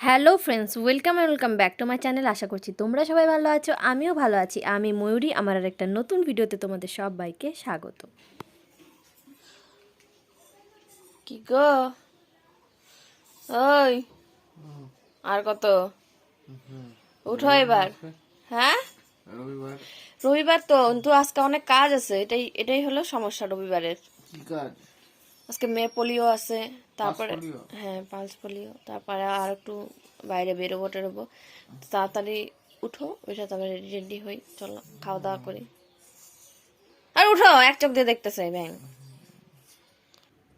Hello friends welcome and welcome back to my channel. আশা করছি তোমরা সবাই ভালো আছো আমিও ভালো আছি। আমি ময়ূরী আমার আর একটা নতুন ভিডিওতে তোমাদের সবাইকে স্বাগত। কি গো? ওই আর কত? উঠো এবার। হ্যাঁ? রবিবার। রবিবার তো কিন্তু আজকে অনেক কাজ আছে এটাই এটাই হলো সমস্যা রবিবারের। কি কাজ? আজকে মেয়ে পোলিও আছে তারপরে হ্যাঁ পালস পোলিও। তারপরে আর একটু বাইরে বেরোবো টেরোবো। তাড়াতাড়ি উঠো ওইটা তারপরে রেডি রেডি হই চলো খাওয়া দাওয়া করি। আর উঠো এক চোখ দিয়ে দেখতে চাই ব্যাং।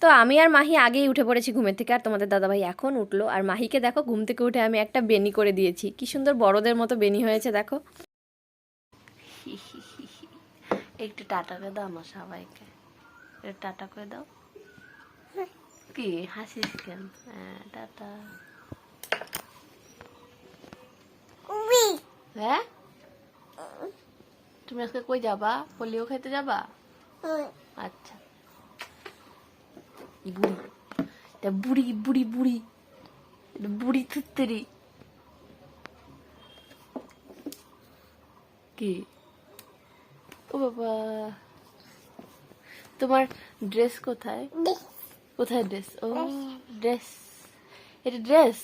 তো আমি আর মাহি আগেই উঠে পড়েছি ঘুমের থেকে আর তোমাদের দাদাভাই এখন উঠল। আর মাহিকে দেখো ঘুম থেকে উঠে আমি একটা বেনি করে দিয়েছি। কি সুন্দর বড়দের মতো বেনি হয়েছে দেখো। একটু টাটা করে দাও আমার সবাইকে। একটু টাটা করে দাও। কি? হাসিস কেন? হ্যাঁ টাটা। হ্যাঁ? তুমি আজকে কই যাবা? পোলিও খেতে যাবা? আচ্ছা। বুড়ি। এটা বুড়ি বুড়ি বুড়ি। এটা বুড়ি থুত্তেরি। কি? ও বাবা। তোমার ড্রেস কোথায়? কোথায় ড্রেস ও ড্রেস এটা ড্রেস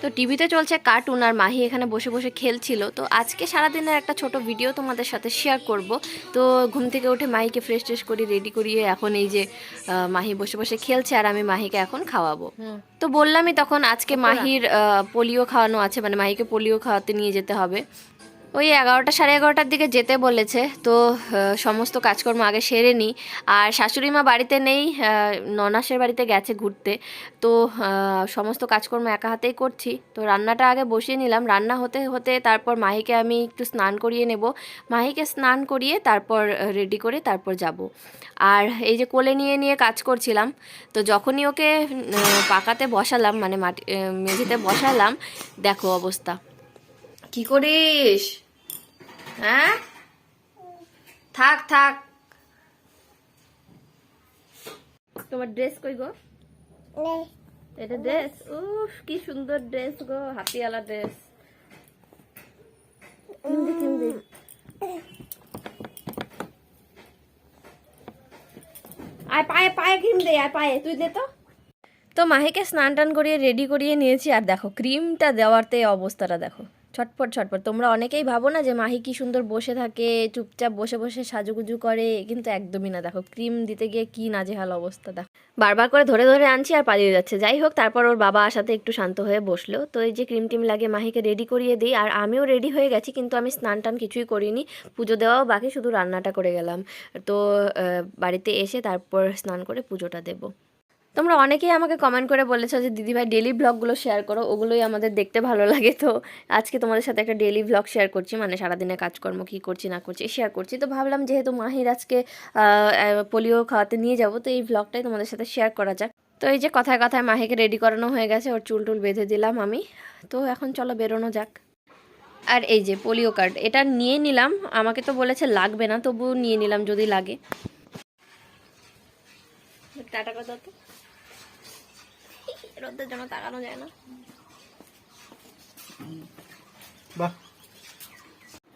তো টিভিতে চলছে কার্টুন আর মাহি এখানে বসে বসে খেলছিল। তো আজকে সারাদিনের একটা ছোট ভিডিও তোমাদের সাথে শেয়ার করব। তো ঘুম থেকে উঠে মাহিকে ফ্রেশ ট্রেশ করি রেডি করিয়ে এখন এই যে মাহি বসে বসে খেলছে আর আমি মাহিকে এখন খাওয়াবো। তো বললামই তখন আজকে মাহির পোলিও খাওয়ানো আছে মানে মাহিকে পোলিও খাওয়াতে নিয়ে যেতে হবে। ওই এগারোটা সাড়ে এগারোটার দিকে যেতে বলেছে। তো সমস্ত কাজকর্ম আগে সেরে নিই আর শাশুড়ি মা বাড়িতে নেই ননাসের বাড়িতে গেছে ঘুরতে। তো সমস্ত কাজকর্ম একা হাতেই করছি। তো রান্নাটা আগে বসিয়ে নিলাম। রান্না হতে হতে তারপর মাহিকে আমি একটু স্নান করিয়ে নেব। মাহিকে স্নান করিয়ে তারপর রেডি করে তারপর যাব। আর এই যে কোলে নিয়ে নিয়ে কাজ করছিলাম, তো যখনই ওকে পাকাতে বসালাম মানে মাটি মেঝেতে বসালাম, দেখো অবস্থা। কি করিস? হ্যাঁ? থাক থাক। তোমার ড্রেস কই গো? এটা ড্রেস? উফ কি সুন্দর ড্রেস গো হাতিওয়ালা ড্রেস। কিনবি কিনবি। আয় পায়ে পায়ে ক্রিম দে আয় পায়ে। তুই দে তো। তো মাহিকে স্নান টান করিয়ে রেডি করিয়ে নিয়েছি। আর দেখো ক্রিমটা দেওয়ারতে অবস্থাটা দেখো। ছটপট ছটপট তোমরা অনেকেই ভাবো না যে মাহি কি সুন্দর বসে থাকে, চুপচাপ বসে বসে সাজুগুজু করে, কিন্তু একদমই না। দেখো, ক্রিম দিতে গিয়ে কি নাজেহাল অবস্থা। দেখো, বারবার করে ধরে ধরে আনছি আর পালিয়ে যাচ্ছে। যাই হোক, তারপর ওর বাবা আসাতে একটু শান্ত হয়ে বসল। তো এই যে ক্রিম টিম লাগে মাহিকে রেডি করিয়ে দিই, আর আমিও রেডি হয়ে গেছি, কিন্তু আমি স্নান টান কিছুই করিনি। পুজো দেওয়াও বাকি, শুধু রান্নাটা করে গেলাম। তো বাড়িতে এসে তারপর স্নান করে পুজোটা দেবো। তোমরা অনেকেই আমাকে কমেন্ট করে বলেছ যে, দিদিভাই ডেলি ব্লগগুলো শেয়ার করো, ওগুলোই আমাদের দেখতে ভালো লাগে। তো আজকে তোমাদের সাথে একটা ডেলি ব্লগ শেয়ার করছি মানে সারাদিনের কাজকর্ম কী করছি, না করছি শেয়ার করছি। তো ভাবলাম যেহেতু মাহির আজকে পোলিও খাওয়াতে নিয়ে যাব, তো এই ব্লগটাই তোমাদের সাথে শেয়ার করা যাক। তো এই যে কথায় কথায় মাহিকে রেডি করানো হয়ে গেছে, ওর চুল টুল বেঁধে দিলাম আমি। তো এখন চলো বেরোনো যাক। আর এই যে পোলিও কার্ড এটা নিয়ে নিলাম। আমাকে তো বলেছে লাগবে না তবু নিয়ে নিলাম যদি লাগে। টাটা কথা রোদের জন্য তাকানো যায় না। বাহ।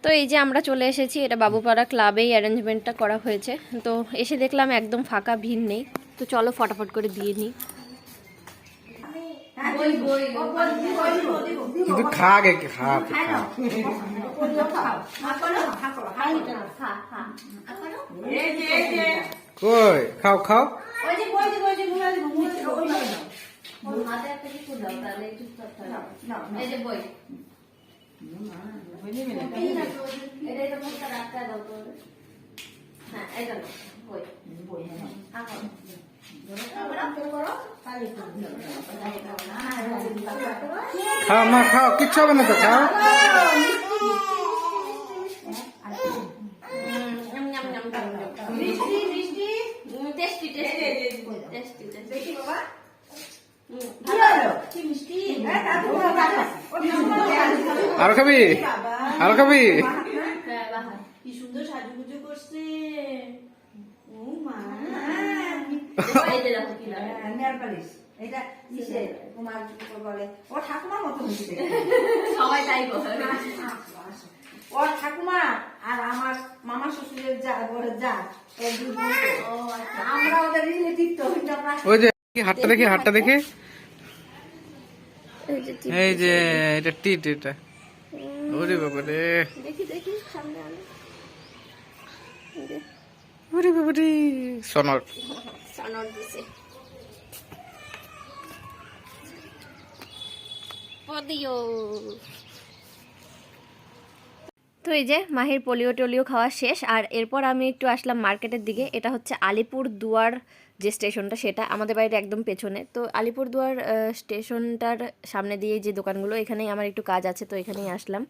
তো এই যে আমরা চলে এসেছি এটা বাবুপাড়া ক্লাবেই অ্যারেঞ্জমেন্টটা করা হয়েছে। তো এসে দেখলাম একদম ফাঁকা ভিড় নেই। তো চলো ফটাফট করে দিয়ে নিই। কিন্তু খা গে খা খা কই খাও খাও খাও মা খাও কিচ্ছু হবে না তো খাও টেস্টি টেস্টি টেস্টি টেস্টি আরও খাবি আরও খাবি কি সুন্দর সাজুগুজু করছে। ও মা এটা বলে মতো সবাই তাই বলে ঠাকুমা আর আমার মামা শ্বশুরের যা বড় যা আমরা ওদের রিলেটিভ তো ওই যে কি হাতটা দেখি হাতটা দেখি। এই যে এটা টিট এটা। ওরে বাবা রে। ওরে বাবা রে সনর। সনর দিছে পদিও। তো এই যে মাহির পোলিও টোলিও খাওয়া শেষ আর এরপর আমি একটু আসলাম মার্কেটের দিকে। এটা হচ্ছে আলিপুর দুয়ার যে স্টেশনটা, সেটা আমাদের বাড়ির একদম পেছনে। তো আলিপুরদুয়ার স্টেশনটার সামনে দিয়ে যে দোকানগুলো, এখানেই আমার একটু কাজ আছে, তো এখানেই আসলাম।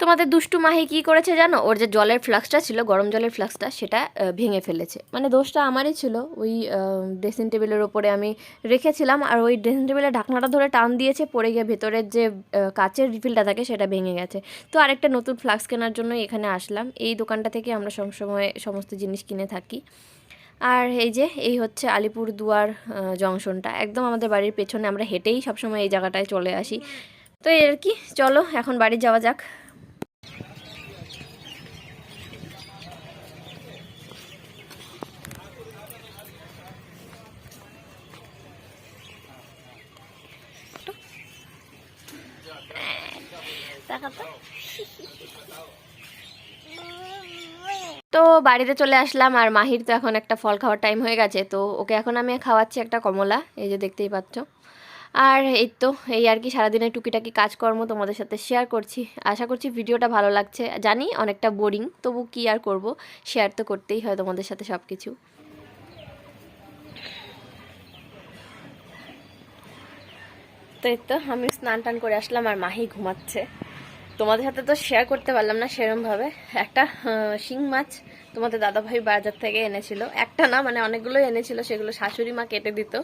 তোমাদের দুষ্টু মাহি কি করেছে জানো? ওর যে জলের ফ্লাক্সটা ছিল, গরম জলের ফ্লাক্সটা, সেটা ভেঙে ফেলেছে। মানে দোষটা আমারই ছিল। ওই ড্রেসিং টেবিলের ওপরে আমি রেখেছিলাম, আর ওই ড্রেসিং টেবিলের ঢাকনাটা ধরে টান দিয়েছে, পড়ে গিয়ে ভেতরের যে কাচের রিফিলটা থাকে, সেটা ভেঙে গেছে। তো আরেকটা নতুন ফ্লাক্স কেনার জন্য এখানে আসলাম। এই দোকানটা থেকে আমরা সবসময় সমস্ত জিনিস কিনে থাকি। আর এই যে, এই হচ্ছে আলিপুর দুয়ার জংশনটা। একদম আমাদের বাড়ির পেছনে আমরা হেঁটেই সবসময় এই জায়গাটায় চলে আসি। তো এই আর কি, চলো এখন বাড়ি যাওয়া যাক। তো। বাড়িতে চলে আসলাম আর মাহির তো এখন একটা ফল খাওয়ার টাইম হয়ে গেছে, তো ওকে এখন আমি খাওয়াচ্ছি একটা কমলা, এই যে দেখতেই পাচ্ছ। আর এই তো, এই আর কি সারাদিনের টুকিটাকি কাজকর্ম তোমাদের সাথে শেয়ার করছি। আশা করছি ভিডিওটা ভালো লাগছে। জানি অনেকটা বোরিং তবু কি আর করব? শেয়ার তো করতেই হয় তোমাদের সাথে সব কিছু তো এই তো, আমি স্নান টান করে আসলাম আর মাহি ঘুমাচ্ছে। তোমাদের সাথে তো শেয়ার করতে পারলাম না সেরমভাবে একটা শিং মাছ তোমাদের দাদাভাই বাজার থেকে এনেছিল। একটা না মানে অনেকগুলো এনেছিল, সেগুলো শাশুড়ি মা কেটে দিত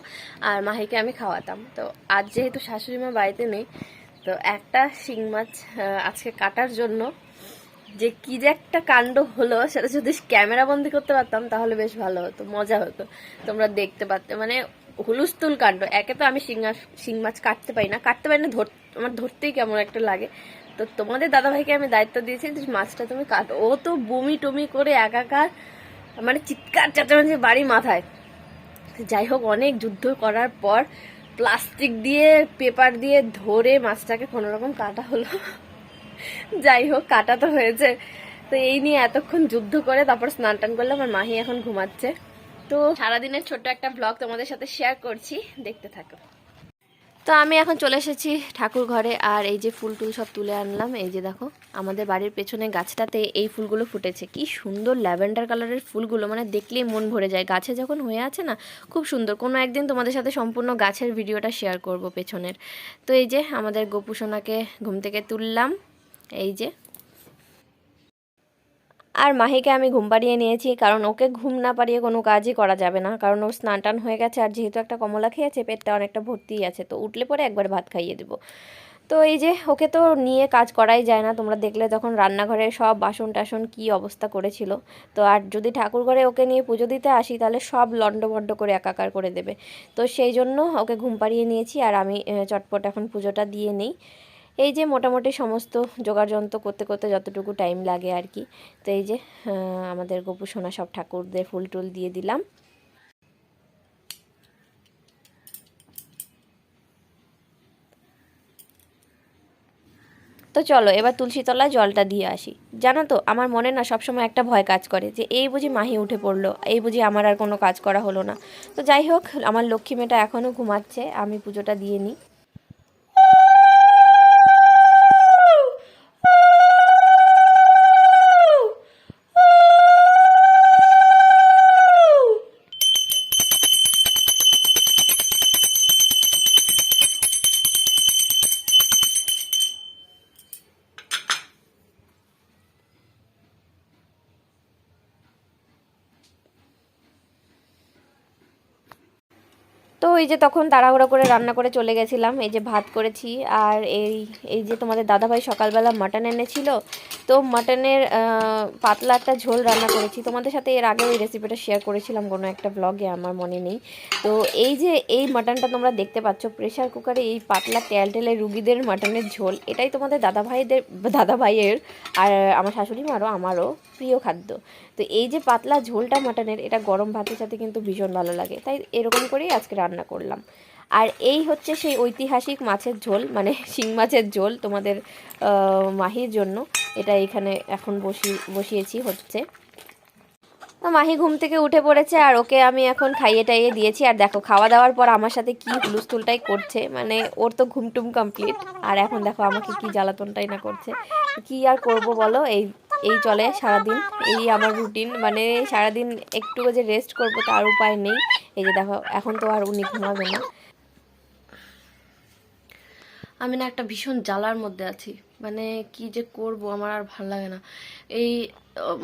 আর মাহিকে আমি খাওয়াতাম। তো আজ যেহেতু শাশুড়ি মা বাড়িতে নেই, তো একটা শিং মাছ আজকে কাটার জন্য। যে কি যে একটা কাণ্ড হলো, সেটা যদি ক্যামেরা বন্দি করতে পারতাম, তাহলে বেশ ভালো হতো, মজা হতো। তোমরা দেখতে পারতে মানে হুলুস্থুল কাণ্ড। একে তো আমি শিং শিং মাছ কাটতে পারি না। কাটতে পারি না, ধর, আমার ধরতেই কেমন একটা লাগে। তো তোমাদের দাদাভাইকে আমি দায়িত্ব দিয়েছি যে মাছটা তুমি কাটো। ও তো বমি টমি করে একাকার মানে চিৎকার চেঁচামেচি বাড়ি মাথায়। যাই হোক, অনেক যুদ্ধ করার পর প্লাস্টিক দিয়ে, পেপার দিয়ে ধরে মাছটাকে কোনো রকম কাটা হলো। যাই হোক, কাটা তো হয়েছে। তো এই নিয়ে এতক্ষণ যুদ্ধ করে তারপর স্নান টান করলাম আর মাহি এখন ঘুমাচ্ছে। তো সারাদিনের ছোট্ট একটা ব্লগ তোমাদের সাথে শেয়ার করছি। দেখতে থাকো। তো আমি এখন চলে এসেছি ঠাকুর ঘরে, আর এই যে ফুল টুল সব তুলে আনলাম। এই যে দেখো, আমাদের বাড়ির পেছনে গাছটাতে এই ফুলগুলো ফুটেছে। কি সুন্দর ল্যাভেন্ডার কালারের ফুলগুলো মানে দেখলেই মন ভরে যায়। গাছে যখন হয়ে আছে না, খুব সুন্দর। কোনো একদিন তোমাদের সাথে সম্পূর্ণ গাছের ভিডিওটা শেয়ার করব পেছনের। তো এই যে আমাদের গোপুসোনাকে ঘুম থেকে তুললাম। এই যে আর মাহিকে আমি ঘুম পাড়িয়ে নিয়েছি, কারণ ওকে ঘুম না পাড়িয়ে কোনো কাজই করা যাবে না, কারণ ওর স্নান টান হয়ে গেছে আর যেহেতু একটা কমলা খেয়েছে, পেটটা অনেকটা ভর্তিই আছে, তো উঠলে পরে একবার ভাত খাইয়ে দেবো। তো এই যে ওকে তো নিয়ে কাজ করাই যায় না, তোমরা দেখলে তখন রান্নাঘরে সব বাসন টাসন কি অবস্থা করেছিল, তো আর যদি ঠাকুর ঘরে ওকে নিয়ে পুজো দিতে আসি, তাহলে সব লণ্ডভণ্ড করে একাকার করে দেবে। তো সেই জন্য ওকে ঘুম পাড়িয়ে নিয়েছি, আর আমি চটপট এখন পুজোটা দিয়ে নেই। এই যে মোটামুটি সমস্ত যোগাযন্ত্র করতে করতে যতটুকু টাইম লাগে আর কি তো এই যে আমাদের গোপু, সোনা সব ঠাকুরদের ফুল টুল দিয়ে দিলাম। তো চলো, এবার তুলসী তলায় জলটা দিয়ে আসি। জানো তো, আমার মনে না সবসময় একটা ভয় কাজ করে যে, এই বুঝি মাহি উঠে পড়ল, এই বুঝি আমার আর কোনো কাজ করা হলো না। তো যাই হোক, আমার লক্ষ্মী মেয়েটা এখনও ঘুমাচ্ছে, আমি পুজোটা দিয়ে নিই। তো এই যে তখন তাড়াহুড়ো করে রান্না করে চলে গেছিলাম, এই যে ভাত করেছি আর এই এই যে তোমাদের দাদাভাই সকালবেলা মাটন এনেছিল, তো মাটনের পাতলা একটা ঝোল রান্না করেছি। তোমাদের সাথে এর আগে ওই রেসিপিটা শেয়ার করেছিলাম কোনো একটা ব্লগে আমার মনে নেই। তো এই যে এই মাটনটা তোমরা দেখতে পাচ্ছ প্রেশার কুকারে এই পাতলা তেল টেলে রুগীদের মাটনের ঝোল, এটাই তোমাদের দাদাভাইদের, দাদাভাইয়ের, আর আমার শাশুড়ি মারও আমারও প্রিয় খাদ্য। তো এই যে পাতলা ঝোলটা মাটনের, এটা গরম ভাতের সাথে কিন্তু ভীষণ ভালো লাগে। তাই এরকম করেই আজকে রান্না করলাম। আর এই হচ্ছে সেই ঐতিহাসিক মাছের ঝোল মানে শিং মাছের ঝোল তোমাদের মাহির জন্য। এটা এখানে এখন বসি, বসিয়েছি হচ্ছে। মাহি ঘুম থেকে উঠে পড়েছে আর ওকে আমি এখন খাইয়ে টাইয়ে দিয়েছি। আর দেখো, খাওয়া দাওয়ার পর আমার সাথে কি হুলুস্থুলটাই করছে মানে ওর তো ঘুমটুম কমপ্লিট আর এখন দেখো আমাকে কি জ্বালাতনটাই না করছে। কি আর করব বলো, এই এই চলে সারাদিন। এই আমার রুটিন মানে সারাদিন একটু যে রেস্ট করব তার উপায় নেই। এই যে দেখো, এখন তো আর উনি ঘুমাবে না। আমি না একটা ভীষণ জ্বালার মধ্যে আছি। মানে কি যে করব আমার আর ভালো লাগে না। এই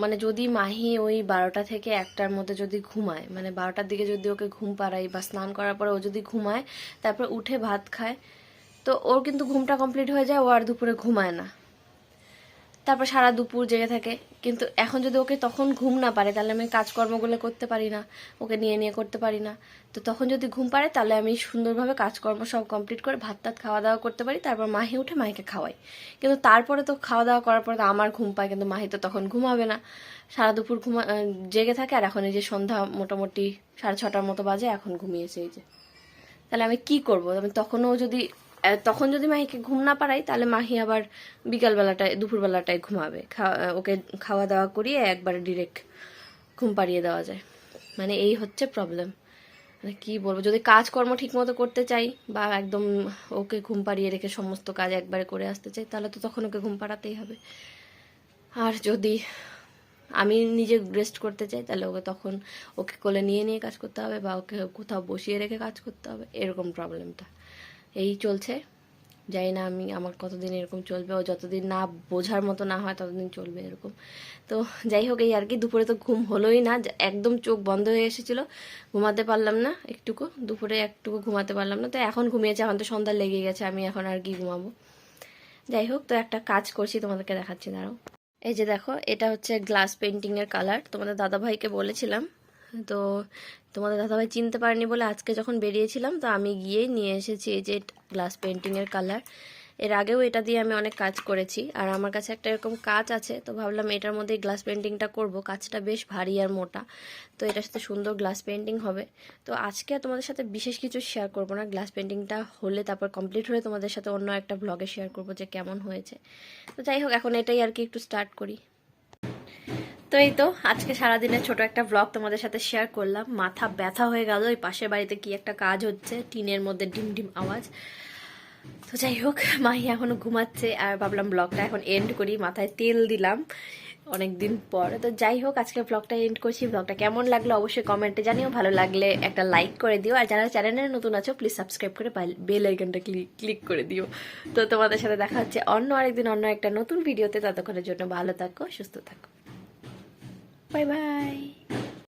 মানে যদি মাহি ওই বারোটা থেকে একটার মধ্যে যদি ঘুমায় মানে বারোটার দিকে যদি ওকে ঘুম পাড়াই বা স্নান করার পরে ও যদি ঘুমায়, তারপর উঠে ভাত খায়, তো ওর কিন্তু ঘুমটা কমপ্লিট হয়ে যায়, ও আর দুপুরে ঘুমায় না। তারপর সারা দুপুর জেগে থাকে। কিন্তু এখন যদি ওকে তখন ঘুম না পারে, তাহলে আমি কাজকর্মগুলো করতে পারি না। ওকে নিয়ে নিয়ে করতে পারি না। তো তখন যদি ঘুম পারে, তাহলে আমি সুন্দরভাবে কাজকর্ম সব কমপ্লিট করে ভাত টাত খাওয়া দাওয়া করতে পারি। তারপর মাহি উঠে মাহিকে খাওয়াই। কিন্তু তারপরে তো খাওয়া দাওয়া করার পরে তো আমার ঘুম পায়, কিন্তু মাহি তো তখন ঘুমাবে না। সারা দুপুর ঘুমা জেগে থাকে। আর এখন এই যে সন্ধ্যা মোটামুটি সাড়ে ছটার মতো বাজে, এখন ঘুমিয়েছে এই যে। তাহলে আমি কি করব? আমি তখনও যদি তখন যদি মাহিকে ঘুম না পারাই তাহলে মাহি আবার বিকালবেলাটায়, দুপুরবেলাটায় ঘুমাবে। ওকে খাওয়া দাওয়া করিয়ে একবারে ডিরেক্ট ঘুম পাড়িয়ে দেওয়া যায়। মানে এই হচ্ছে প্রবলেম মানে কি বলব, যদি কাজকর্ম ঠিক মতো করতে চাই বা একদম ওকে ঘুম পাড়িয়ে রেখে সমস্ত কাজ একবারে করে আসতে চাই, তাহলে তো তখন ওকে ঘুম পাড়াতেই হবে। আর যদি আমি নিজে রেস্ট করতে চাই, তাহলে ওকে তখন ওকে কোলে নিয়ে নিয়ে কাজ করতে হবে বা ওকে কোথাও বসিয়ে রেখে কাজ করতে হবে, এরকম প্রবলেমটা এই চলছে। জানি না আমি আমার কতদিন এরকম চলবে, ও যতদিন না বোঝার মতো না হয় ততদিন চলবে এরকম। তো যাই হোক, এই আর কি দুপুরে তো ঘুম হলোই না একদম চোখ বন্ধ হয়ে এসেছিল, ঘুমাতে পারলাম না একটুকু, দুপুরে একটুকু ঘুমাতে পারলাম না, তো এখন ঘুমিয়েছে, এখন তো সন্ধ্যা লেগে গেছে, আমি এখন আর কি ঘুমাবো। যাই হোক, তো একটা কাজ করছি, তোমাদেরকে দেখাচ্ছি, দাঁড়াও। এই যে দেখো, এটা হচ্ছে গ্লাস পেন্টিং এর কালার তোমাদের দাদাভাইকে বলেছিলাম, তো তোমাদের দাদাভাই চিনতে পারেনি বলে আজকে যখন বেরিয়েছিলাম, তো আমি গিয়েই নিয়ে এসেছি এই যে গ্লাস পেন্টিংয়ের কালারের আগেও এটা দিয়ে আমি অনেক কাজ করেছি, আর আমার কাছে একটা এরকম কাজ আছে, তো ভাবলাম এটার মধ্যে গ্লাস পেন্টিংটা করব। কাজটা বেশ ভারী আর মোটা, তো এটার সাথে সুন্দর গ্লাস পেন্টিং হবে। তো আজকে তোমাদের সাথে বিশেষ কিছু শেয়ার করব না গ্লাস পেন্টিংটা হলে তারপর কমপ্লিট হলে তোমাদের সাথে অন্য একটা ব্লগে শেয়ার করব যে কেমন হয়েছে। তো যাই হোক, এখন এটাই আর কি একটু স্টার্ট করি। তো এই তো, আজকে সারাদিনের ছোট একটা ব্লগ তোমাদের সাথে শেয়ার করলাম। মাথা ব্যথা হয়ে গেল ওই পাশের বাড়িতে কি একটা কাজ হচ্ছে, টিনের মধ্যে ডিম ডিম আওয়াজ। তো যাই হোক, মাহি এখনও ঘুমাচ্ছে আর ভাবলাম ব্লগটা এখন এন্ড করি, মাথায় তেল দিলাম অনেক দিন পর। তো যাই হোক, আজকে ব্লগটা এন্ড করছি। ব্লগটা কেমন লাগল অবশ্যই কমেন্টে জানিও। ভালো লাগলে একটা লাইক করে দিও। আর যারা চ্যানেলে নতুন আছো প্লিজ সাবস্ক্রাইব করে বেল আইকনটা ক্লিক ক্লিক করে দিও। তো তোমাদের সাথে দেখা হচ্ছে অন্য আরেকদিন অন্য একটা নতুন ভিডিওতে ততক্ষণের জন্য ভালো থাকো, সুস্থ থাকো। Bye bye